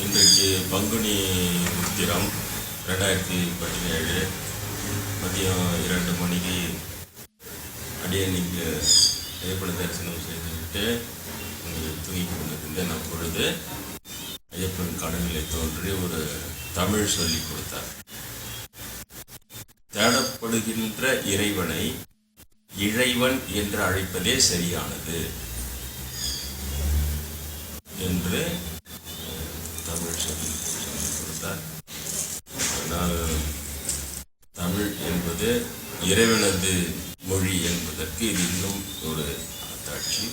இன்றைக்கு பங்குனி உத்திரம் ரெண்டாயிரத்தி பதினேழு மதியம் இரண்டு மணிக்கு அடியனுக்கு ஐயப்பன தரிசனம் செய்துவிட்டு உங்களுக்கு தூங்கி கொண்டிருந்தேன் பொழுது ஐயப்பன் கடவுளை தோன்றி ஒரு தமிழ் சொல்லி கொடுத்தார். தேடப்படுகின்ற இறைவனை இறைவன் என்று அழைப்பதே சரியானது என்று அஹ், தமிழ் சொல்லி சொல்லிக் கொடுத்தார் அதனால் தமிழ் என்பது இறைவனது மொழி என்பதற்கு இது இன்னும் ஒரு அத்தாட்சி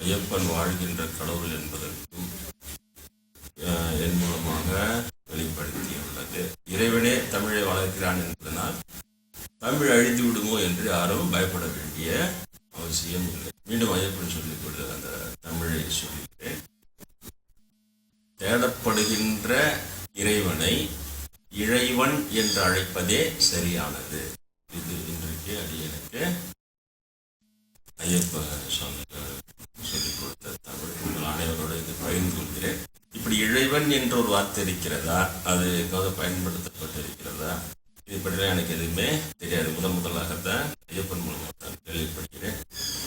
ஐயப்பன் வாழ்கின்ற கடவுள் என்பதற்கும் அஹ், என் மூலமாக வெளிப்படுத்தியுள்ளது இறைவனே தமிழை வளர்க்கிறான் என்பதனால் தமிழ் அழிந்து விடுமோ என்று யாரும் பயப்பட வேண்டிய அவசியம் இல்லை. மீண்டும் ஐயப்பன் சொல்லி தேடப்படுகின்ற இறைவனை இறைவன் என்று அழைப்பதே சரியானது. இது இன்றைக்கு அடியனுக்கு ஐயப்ப சுவாமி சொல்லிக் கொடுத்த தமிழ் உங்கள் அனைவரோடு இது பகிர்ந்து கொள்கிறேன். இப்படி இறைவன் என்ற ஒரு வார்த்தை இருக்கிறதா? அது எங்காவது பயன்படுத்தப்பட்டிருக்கிறதா? இது பற்றிலாம் எனக்கு எதுவுமே தெரியாது. முதன் முதலாகத்தான் ஐயப்பன் மூலமாக தான் கேள்விப்படுகிறேன்.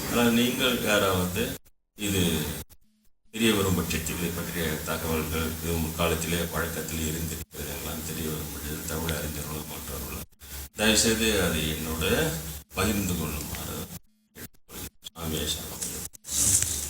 ஆனால் நீங்கள் யாராவது இது தெரிய வரும் பட்சத்தில் பற்றிய தகவல்களுக்கு முற்காலத்திலே பழக்கத்தில் இருந்திருக்கிறது எல்லாம் தெரிய வரும் பட்சத்தில் தமிழ் அறிஞர்களும் மற்றவர்களும். தயவுசெய்து அதை என்னோட பகிர்ந்து கொள்ளுமாறு சுவாமி